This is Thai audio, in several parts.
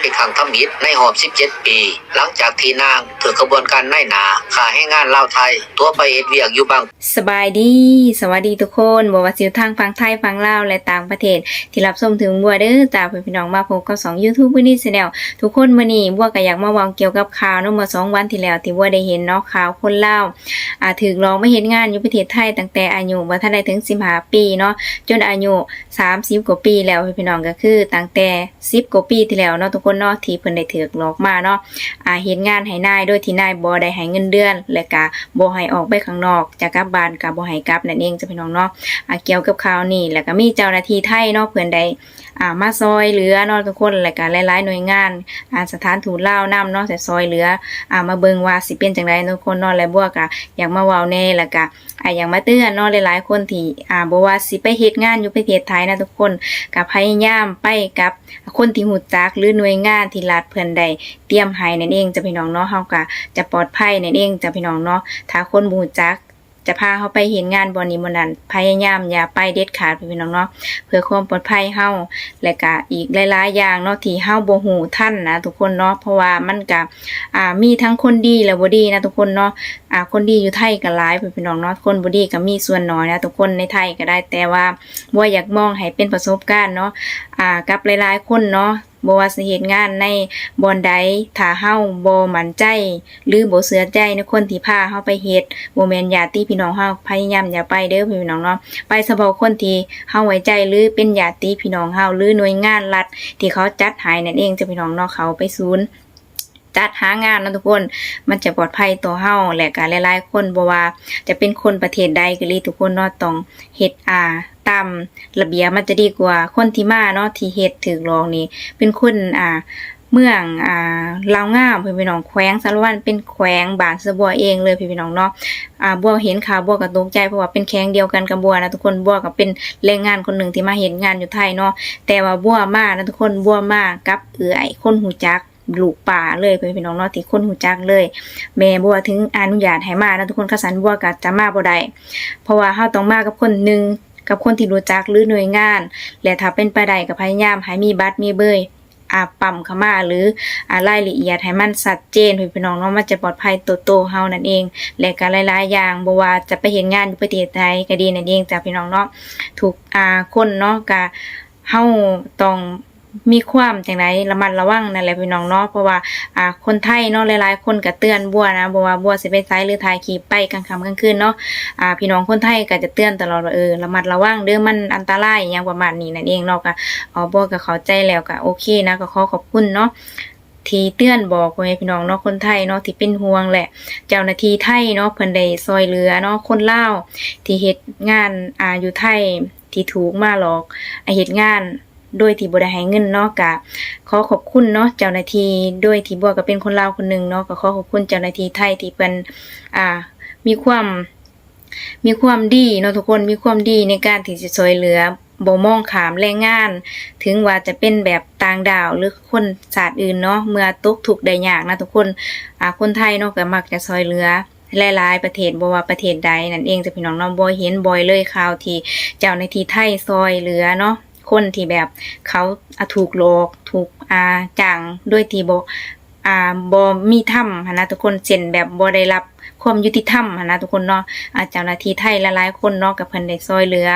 ไปขังทมิตรในหอบ 17 ปี หลังจากที่นางถือกระบวนการนายหนาขาให้งานลาวไทย ตัวไปเอ็ดเวียกอยู่บาง สบายดี สวัสดีทุกคนบอกว่าสิวทางฟังไทยฟังลาวและต่างประเทศ ที่รับชมถึงบัวเด้อตาเพื่อนพี่น้องมาพบกับสอง YouTube วันนี้แนลทุกคนมื้อนี้บัวก็อยากมาว้าเกี่ยวกับข่าวเนาะเมื่อสองวันที่แล้วที่บัวได้เห็นเนาะข่าวคนลาวอ่าถึกลองไมาเฮ็ดงานอยู่ประเทศไทยตั้งแต่อายุบ่ทันได้ถึง15ปีเนาะจนอายุ30กว่าปีแล้วพี่น้องก็คือตั้งแต่10กว่าปีที่แล้วเนาะทุกคนเนาะที่เพิ่นได้ถูกหลอกมาเนาะอ่าเฮ็ดงานให้นายโดยที่นายบ่ได้ให้เงินเดือน และก็บ่ให้ออกไปข้างนอกจากกลับบ้านก็บ่ให้กลับนั่นเองจ้ะพี่น้องเนาะอ่าเกี่ยวกับข่าวนี้แล้วก็มีเจ้าหน้าที่ไทยเนาะเพิ่นได้ อ่ามาซอยเหลือเนาะทุกคนและก็หลายๆหน่วยงานอ่าสถานทูตลานํเนาะแต่ซอยเหลืออ่ามาเบิงว่าสิเป็นจังไดทุกคนเนาะและบวก็อยากมาเว้าแน่แล้วก็อ่าอยากมาเตือนนาะหลายๆคนที่อ่าบ่ว่าสิไปเฮ็ดงานอยู่ประเทศไทยนะทุกคนก็พยายามไปกับคนที่รู้จักหรือหน่วยงานที่รัฐเพิ่นได้เตรียมให้นั่นเองจะพี่น้องเนาะเฮาก็จะปลอดภัยนั่นเองจะพี่น้องเนาะถ้าคนบูจัก จะพาเขาไปเห็นงานบอนนี้บนนั้นพยายามอย่าไปเด็ดขาดพี่น้องเนาะเพื่อความปลอดภัยเฮาและก็อีกหลายๆอย่างเนาะที่เฮาบ่ฮู้ท่านนะทุกคนเนาะเพราะว่ามันก็อ่ามีทั้งคนดีและบ่ดีนะทุกคนเนาะอ่าคนดีอยู่ไทยก็หลายพี่น้องเนาะคนบ่ดีก็มีส่วนน้อยนะทุกคนในไทยก็ได้แต่ว่าบ่อยากมองให้เป็นประสบการณ์เนาะ อ่ากับหลายๆคนเนาะบ่ว่าสิเฮ็ดงานในบ่อนใดถ้าเฮาบ่มั่นใจ หรือบ่เชื่อใจในคนที่พาเฮาไปเฮ็ดบ่แม่นญาติพี่น้องเฮาพยายามอย่าไปเด้อพี่น้องเนาะไปเฉพาะคนที่เฮาไว้ใจหรือเป็นญาติพี่น้องเฮาหรือหน่วยงานรัฐ ที่เขาจัดให้นั่นเองจะพี่น้องเนาะเขาไปศูนย์จัดหางานนะทุกคน มันจะปลอดภัยต่อเฮาและก็หลายๆ คนบ่ว่าจะเป็นคนประเทศใดก็ดีทุกคนเนาะต้องเฮ็ดอ่า ตามระเบียบมันจะดีกว่าคนที่มาเนาะที่เฮ็ดถูกลองนี่เป็นคนอ่าเมืองอ่าลาวงามพี่พี่น้องแขวงสารวันเป็นแขวงบานสะบัวเองเลยพี่พี่น้องเนาะอ่าบัวเห็นข่าวบัวก็ตกใจเพราะว่าเป็นแข้งเดียวกันกับบัวนะทุกคนบัวก็เป็นแรงงานคนหนึ่งที่มาเห็นงานอยู่ไทยเนาะแต่ว่าบัวมานะทุกคนบัวมากับเอื่อยคนหูจักลูกป่าเลยพี่พี่น้องเนาะที่คนหูจักเลย แม่บัวถึงอนุญาตให้มานะทุกคนขสันบัวก็จะมาบ่ได้เพราะว่าเฮาต้องมากับคนหนึ่ง กับคนที่รู้จักหรือหน่วยงาน และถ้าเป็นไปได้ก็พยายามให้มีบัตรมีเบย์อาปั่มขามาหรืออารายละเอียดให้มันชัดเจนพี่พี่น้องเนาะมันจะปลอดภัยตัวโตเฮานั่นเอง และก็หลายๆอย่างบ่ว่าจะไปเห็นงานอยู่ประเทศไทยก็ดีนั่นเองจ้ะพี่น้องเนาะถูกอ่าคนเนาะก็เฮาต้อง มีความจังไดระมัดระวังนั่นแหละพี่น้องเนาะเพราะว่าอ่าคนไทยเนาะหลายๆ คนก็เตือนบัวนะบ่ว่าบัวสิไปไสหรือถ่ายคลิปไปกลางค่ำกลางคืนเนาะอ่าพี่น้องคนไทยก็จะเตือนตลอดว่าเออระมัดระวังเด้อมันอันตรายอย่างประมาณนี้นั่นเองเนาะก็อ๋อบ่ก็เข้าใจแล้วก็โอเคนะก็ขอขอบคุณเนาะที่เตือนบอกไว้พี่น้องเนาะคนไทยเนาะที่เป็นห่วงแหละ เจ้าหน้าที่ไทยเนาะเพิ่นได้ซอยเหลือเนาะคนลาวที่เฮ็ดงานอ่าอยู่ไทยที่ถูกมาหลอกอเฮ็ดงาน โดยที่บ่ได้ให้เงินเนาะก็ขอขอบคุณเนาะเจ้าหน้าที่โดยที่บัวก็เป็นคนลาวคนหนึ่งเนาะก็ขอขอบคุณเจ้าหน้าที่ไทยที่เพิ่นอ่ามีความมีความดีเนาะทุกคนมีความดีในการที่จะช่วยเหลือบ่มองขามแรงงาน ถึงว่าจะเป็นแบบต่างดาวหรือคนศาสตร์อื่นเนาะเมื่อตกทุกข์ได้ยากนะทุกคนอ่าคนไทยเนาะก็มักจะช่วยเหลือหลายๆประเทศบว่าประเทศใดนั่นเองจะพี่น้องเนาะบ่เห็นบ่อยเลยข่าวที่เจ้าหน้าที่ไทยซอยเหลือเนาะ คนที่แบบเขาถูกหลอกถูกอาจ้างด้วยที่บ่อ่าบ่มีธรรมหั้นะทุกคนเช่นแบบบ่ได้รับความยุติธรรมฮะนะทุกคนเนาะอาเจ้าหน้าที่ไทยหลายๆคนเนาะกับเพิ่นได้ซอยเหลือ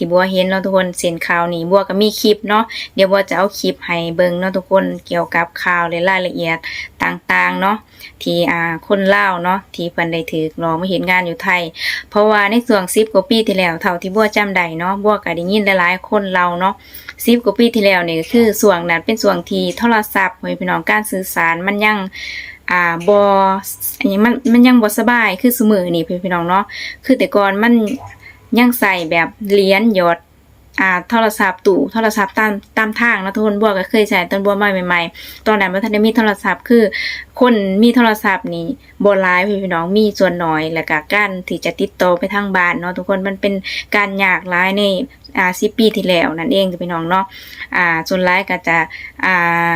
ที่บัวเห็นเนาะทุกคนเส้นข่าวนี้บัวก็มีคลิปเนาะเดี๋ยวบัวจะเอาคลิปให้เบิ่งเนาะทุกคนเกี่ยวกับข่าวและรายละเอียดต่างๆเนาะที่อ่าคนเล่าเนาะที่เพิ่นได้ถือลองมาเห็นงานอยู่ไทย เพราะว่าในช่วง10กว่าปีที่แล้วเท่าที่บัวจำได้เนาะบัวก็ได้ยินหลายๆคนเราเนาะ10กว่าปีที่แล้วเนี่ก็คือช่วงนั้นเป็นช่วงที่โทรศัพท์ให้พี่น้องการสื่อสารมันยังอ่าบอันนี้มันมันยังบ่สบายคือสมือนี่พี่พี่น้องเนาะคือแต่ก่อนมัน ยังใส่แบบเหรียญหยดอ่าโทรศัพท์ตู่โทรศัพท์ตามตามทางนะทุกคนบัวก็เคยใช้ตอนบัวมาใหม่ๆตอนนั้นบ่ทันได้มีโทรศัพท์คือ คนมีโทรศัพท์นี่บ่หลายพี่น้องมีส่วนน้อยแล้วก็การที่จะติดต่อไปทางบ้านเนาะทุกคนมันเป็นการยากหลายในอ่า10ปีที่แล้วนั่นเองจะพี่น้องเนาะอ่าส่วนหลายก็จะอ่า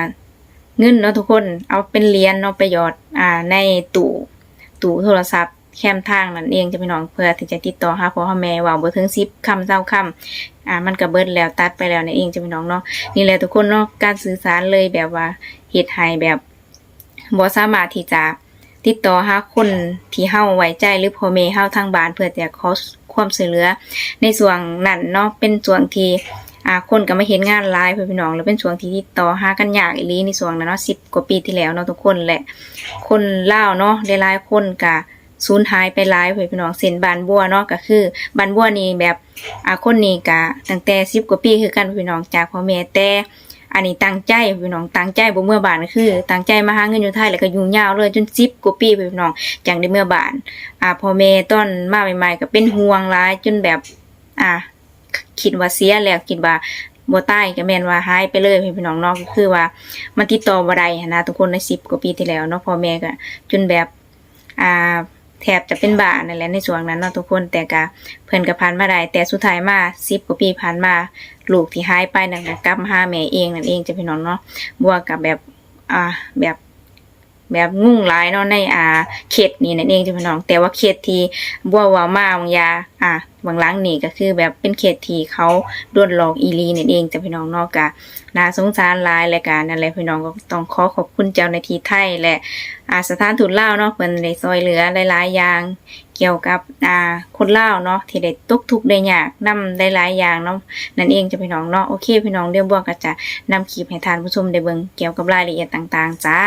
เงินเนาะทุกคนเอาเป็นเหรียญเนาะไปหยอดอ่าในตู้ตู้โทรศัพท์ แคมทางนั่นเองจะพี่น้องเพื่อที่จะติดต่อหาพ่อหาแม่ว่าบ่ถึง10คำเจ้าคำอ่ามันก็เบิดแล้วตัดไปแล้วนั่นเองจะพี่น้องเนาะนี่แหละทุกคนเนาะการสื่อสารเลยแบบว่าเฮ็ดให้แบบบ่สามารถที่จะติดต่อหาคนที่เฮาไว้ใจหรือพ่อแม่เฮาทางบ้านเพื่อจะขอความช่วยเหลือ ในส่วนนั้นเนาะเป็นส่วนที่อ่าคนก็มาเห็นงานหลายเพื่อนพี่น้องแล้วเป็นช่วงที่ติดต่อหากันยากอีลีในส่วนนั้นเนาะ10กว่าปีที่แล้วเนาะทุกคนแหละ คนเล่าเนาะหลายๆคนก็ สูญหายไปหลายเพื่อนพี่น้องเส้นบานบัวเนาะก็คือบานบัวนี่แบบอ่าคนนี้ก็ตั้งแต่10กว่าปีคือกันพี่น้องจากพ่อแม่แต่อันนี้ตั้งใจพี่น้องตั้งใจบ่เมื่อบานก็คือตั้งใจมาหาเงินอยู่ไทยแล้วก็ยุ่งยาวเลยจน10กว่าปีพี่น้องจังได้เมื่อบานอ่าพ่อแม่ตอนมาใหม่ๆก็เป็นห่วงหลายจนแบบอ่าคิดว่าเสียแล้วคิดว่าบ่ตายก็แม่นว่าหายไปเลยพี่น้องนาะก็คือว่ามันติดต่อบ่ได้นะทุกคนใน10กว่าปีที่แล้วเนาะพ่อแม่ก็จนแบบอ่า แทบจะเป็นบ้านั่นแหละในช่วงนั้นเนาะทุกคนแต่ก็เพิ่นก็ผ่านมาได้แต่สุดท้ายมาสิบกว่าปีผ่านมาลูกที่หายไปนั่นก็กลับมาหาแม่เองนั่นเองจะพี่น้องเนาะบวกกับแบบอ่าแบบ แบบงุ่งหลายเนาะในอ่าเขตนี่นั่นเองจ้ะพี่น้อง แต่ว่าเขตที่บัววาวมาบางยาอ่าบางหลังนี่ก็คือแบบเป็นเขตที่เขาโดนหลอกอีลีนั่นเองจ้ะพี่น้องนาะก็น่าสงสารหลายและกันนั่นแหละพี่น้องก็ต้องขอขอบคุณเจ้าหน้าที่ไทยและอ่าสถานทูตลาวเนาะเพิ่นได้ช่วยเหลือหลายๆอย่างเกี่ยวกับอ่าคนลาวเนาะที่ได้ตกทุกข์ได้ยากนำได้หลายอย่างเนาะนั่นเองจ้ะพี่น้องเนาะโอเคพี่น้องเดี๋ยวบัวก็จะนำคลิปให้ทานผู้ชมได้เบิ่งเกี่ยวกับรายละเอียดต่างๆจ้า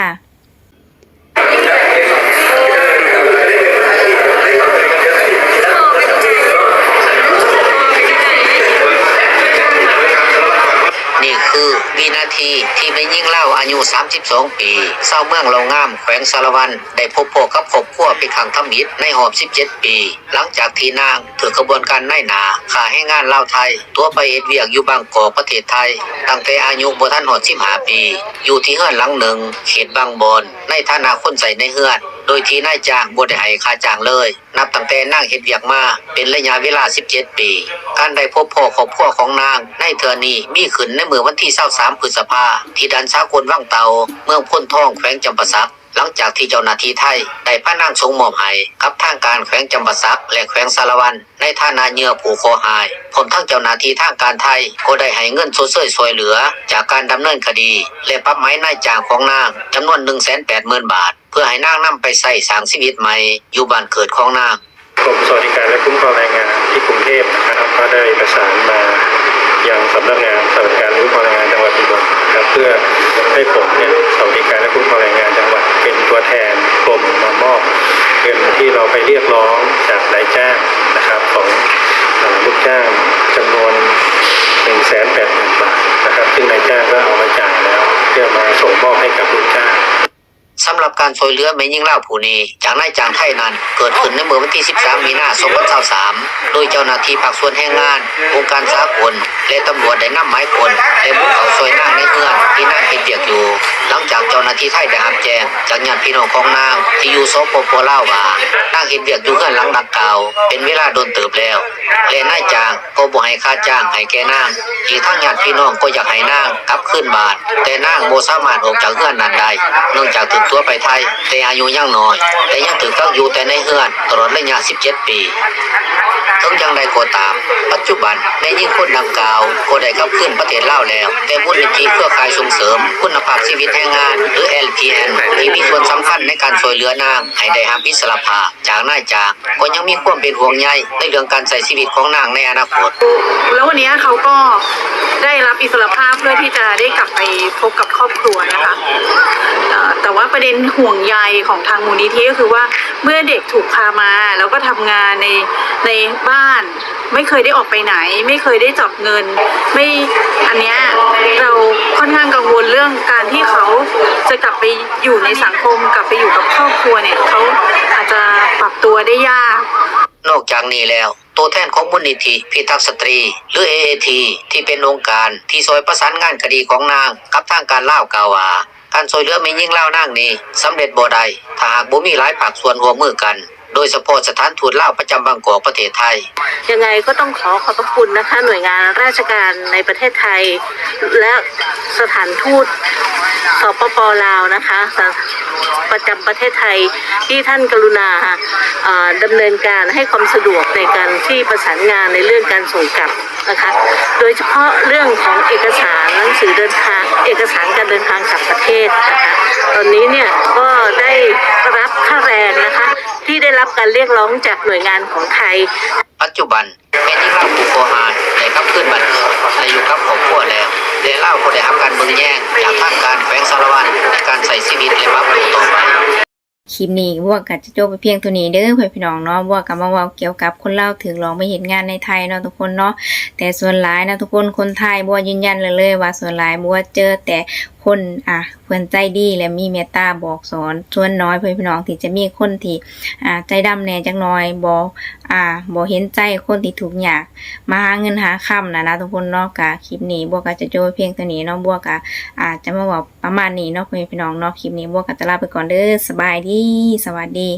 นาที ที่ไม่ยิ่งเล่าอายุ 32 ปีเศร้าเมืองโรงงามแขวงสารวัน ได้พบพบกับครอบครัวเป็นขังทมิตรในหอบ 17 ปี หลังจากที่นางถือกระบวนการนายหนาขาให้งานเล่าไทย ตัวไปเอ็ดเวียกอยู่บางกอกประเทศไทย ตั้งแต่อายุบ่ทันหอด15ปี อยู่ที่เฮือนหลังหนึ่ง เขตบางบอนในฐานะคนใส่ในเฮือนโดยที่นายจ้างบ่ได้ให้ค่าจ้างเลย นับตั้งแต่นางเฮ็ดเวียกมา เป็นระยะเวลา 17 ปี การได้พบพ่อครอบครัวของนางในเทือนี้มีขึ้นในเมื่อวันที่23พฤษภาที่ดันสากลว่างเตา เมืองพ้นทองแขวงจำปาสักหลังจากที่เจ้าหน้าที่ไทยได้พระนางทรงมอบให้กับทางการแขวงจำปาสักและแขวงสารวัน ในฐานะเหยื่อผู้คอหายผมทั้งเจ้าหน้าที่ทางการไทยก็ได้ให้เงินชดเชยช่วยเหลือ จากการดำเนินคดี และปรับไม้นายจ้างของนางจำนวน 180,000 บาท เพื่อให้นางนำไปใส่สางชีวิตใหม่อยู่บ้านเกิดของนางกรมสวัสดิการและคุ้มครองแรงงานที่กรุงเทพนะครับก็ได้ประสานมา ยังสำนักงานสวัสดิการและคุ้มครองแรงงานจังหวัดอุบลนะครับเพื่อให้ผมเนี่ยสวัสดิการและคุ้มครองแรงงานจังหวัดเป็นตัวแทนกรมมามอบเงินที่เราไปเรียกร้องจากนายจ้างนะครับของลูกจ้างจำนวน1นึ่งแสนแปดหมื่นบาทนะครับ ซึ่งนายจ้างก็เอามาจ่ายแล้ว เพื่อมาส่งมอบให้กับลูกจ้าง สำหรับการช่วยเหลือแม่ยิ่งเล่าผู้นี้จากนายจางไทยนั้น เกิดขึ้นในเมื่อวันที่ 13 มีนาคม2023โดยเจ้าหน้าที่ภาคส่วนแรงงานองค์การสากลและตำรวจได้นำหมายคนและบุกเขาช่วยนางในเฮือนที่นางเฮ็ดเวียกอยู่ หลังจากเจ้าหน้าที่ไทยได้รับแจ้งจากญาติพี่น้องของนาง ที่อยู่สปปลาวว่านางเฮ็ดเวียกอยู่เฮือนหลังดังกล่าวเป็นเวลาโดนเติบแล้วและนายจางก็บ่ให้ค่าจ้างให้แก่นางอีกทั้งญาติพี่น้องก็อยากให้นางกลับคืนบ้าน แต่นางบ่สามารถออกจากเฮือนนั้นได้เนื่องจากถูกตัวไปไทย แต่อายุยังน้อย แต่ยังถูกกักอยู่แต่ในเฮือนตลอดระยะ 17 ปีถึงย่างใดก็ตาม ปัจจุบันแม่ยิ่งคนดังกล่าวก็ได้กลับคืนประเทศลาวแล้ว แต่มูลนิธิเครือข่ายส่งเสริม คุณภาพชีวิตแรงงาน หรือ LPN ที่มีส่วนสำคัญในการช่วยเหลือนางให้ได้รับอิสรภาพจากนายจ้างก็ยังมีความเป็นห่วงใยในเรื่องการใช้ชีวิตของนางในอนาคต แล้ววันนี้เขาก็ได้รับอิสรภาพเพื่อที่จะได้กลับไปพบกับครอบครัวนะคะแต่ว่าประเด็นห่วงใยของทางมูลนิธิก็คือว่าเมื่อเด็กถูกพามาแล้วก็ทำงานในในบ้าน ไม่เคยได้ออกไปไหน ไม่เคยได้จับเงิน ไม่อันเนี้ยเราค่อนข้างกังวลเรื่องการที่เขาจะกลับไปอยู่ในสังคมกลับไปอยู่กับครอบครัวเนี่ยเขาอาจจะปรับตัวได้ยากนอกจากนี้แล้ว ตัวแทนของมูลนิธิพิทักษ์สตรี หรือ AAT ที่เป็นองค์การที่ซอยประสานงานคดีของนาง กับทางการล่าวกล่าวา การช่วยเหลือไม่ยิ่งเล่านั่งนี้สำเร็จบ่ได้ถ้าหากบ่มีหลายภาคส่วนร่วมมือกัน โดยเฉพาะสถานทูตลาวประจำบางกอกประเทศไทย ยังไงก็ต้องขอขอบพระคุณนะคะ หน่วยงานราชการในประเทศไทย และสถานทูต สปปลาวนะคะประจำประเทศไทยที่ท่านกรุณาดำเนินการให้ความสะดวกในการที่ประสานงานในเรื่องการส่งกลับนะคะโดยเฉพาะเรื่องของเอกสารหนังสือเดินทางเอกสารการเดินทางกลับประเทศนะคะตอนนี้เนี่ยก็ได้รับค่าแรงนะคะที่ได้รับการเรียกร้องจากหน่วยงานของไทย ปัจจุบันแม่ยิ่งเล่าผู้โคหารได้กลับคืนบัตรและอยู่กับครอบครัว ได้รับการเบิ่งแย่งจากทางการแฝงสารวัตรในการใส่ชีวิตและปรับตัวต่อไปคลิปนี้บัวก็จะจบไปเพียงเท่านี้เด้อเพื่อนพี่น้องเนาะบัวก็มาว่าเกี่ยวกับคนเล่าถึงลองไปเห็นงานในไทยเนาะทุกคนเนาะแต่ส่วนหลายนะทุกคนคนไทยบัวยืนยันเลยเลยว่าส่วนหลายบัวเจอแต่ คนอะเพื่อนใจดีและมีเมตตาบอกสอนส่วนน้อยเพื่อนพี่น้องที่จะมีคนที่อ่าใจดำแน่จักน้อยบ่อ่าบ่เห็นใจคนที่ถูกข์ยาก มาหาเงินหาค่ำนะนะทุกคนเนาะกะคลิปนี้บวก็จะโจบไปเพียงเท่านี้เนาะบวก็อาจจะมาบอกประมาณนี้เนาะเพื่อนพี่น้องเนาะคลิปนี้บวก็จะลาไปก่อนเด้อสบายดีสวัสดี